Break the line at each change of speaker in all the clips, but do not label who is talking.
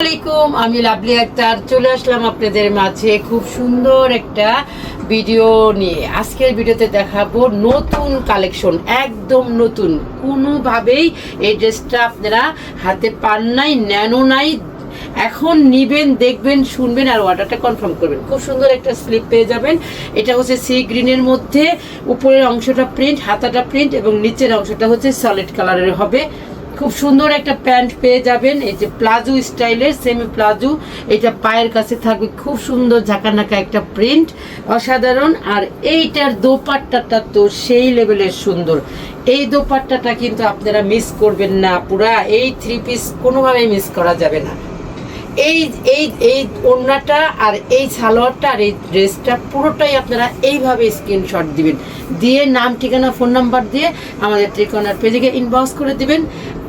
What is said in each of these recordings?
আলাইকুম, আমি লাভলি আক্তার। চলে আসলাম আপনাদের মাঝে খুব সুন্দর একটা ভিডিও নিয়ে। আজকের ভিডিওতে দেখাবো নতুন কালেকশন, একদম নতুন। কোনোভাবেই এই ড্রেসটা আপনারা হাতে পান নাই ন্যানো নাই। এখন নিবেন, দেখবেন, শুনবেন আর অর্ডারটা কনফার্ম করবেন। খুব সুন্দর একটা স্লিপ পেয়ে যাবেন। এটা হচ্ছে সি গ্রিনের মধ্যে। উপরের অংশটা প্রিন্ট, হাতাটা প্রিন্ট এবং নিচের অংশটা হচ্ছে সলিড কালারের হবে। খুব সুন্দর একটা প্যান্ট পেয়ে যাবেন। এই যে প্লাজো স্টাইলের সেমি প্লাজো এটা পায়ের কাছে থাকবে। খুব সুন্দর ঝাঁকানাকা একটা প্রিন্ট, অসাধারণ। আর এইটার দোপাট্টাটা তো সেই লেভেলের সুন্দর। এই দোপাট্টাটা কিন্তু আপনারা মিস করবেন না পুরা। এই থ্রি পিস কোনোভাবেই মিস করা যাবে না। এই এই এই ওড়নাটা আর এই সালোয়ারটা আর এই ড্রেসটা পুরোটাই আপনারা এইভাবে স্ক্রিনশট দিবেন। দিয়ে নাম, ঠিকানা ফোন নাম্বার দিয়ে আমাদের ত্রিকোণার পেজে ইনবক্স করে দিবেন।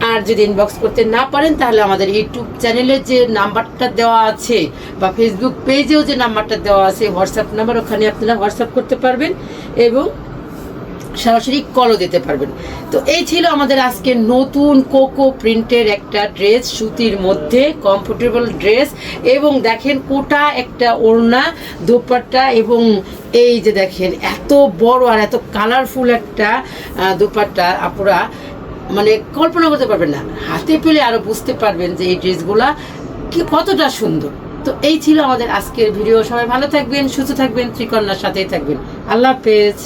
আর যদি ইনবক্স করতে না পারেন, তাহলে আমাদের ইউটিউব চ্যানেলে যে নাম্বারটা দেওয়া আছে বা ফেসবুক পেজেও যে নাম্বারটা দেওয়া আছে হোয়াটসঅ্যাপ নাম্বার ওখানে আপনারা হোয়াটসঅ্যাপ করতে পারবেন এবং সরাসরি কলও দিতে পারবেন। তো এই ছিল আমাদের আজকে নতুন কোকো প্রিন্টের একটা ড্রেস সুতির মধ্যে কমফোর্টেবল ড্রেস এবং দেখেন কোটা একটা ওড়না, দোপাট্টা এবং এই যে দেখেন এত বড় আর এত কালারফুল একটা দোপাট্টা আপুরা মানে কল্পনা করতে পারবেন না। হাতে পেলে আরও বুঝতে পারবেন যে এই ড্রেসগুলা কতটা সুন্দর। তো এই ছিল আমাদের আজকের ভিডিও। সবাই ভালো থাকবেন, সুস্থ থাকবেন ত্রিকন্যার সাথেই থাকবেন। আল্লাহ হাফেজ।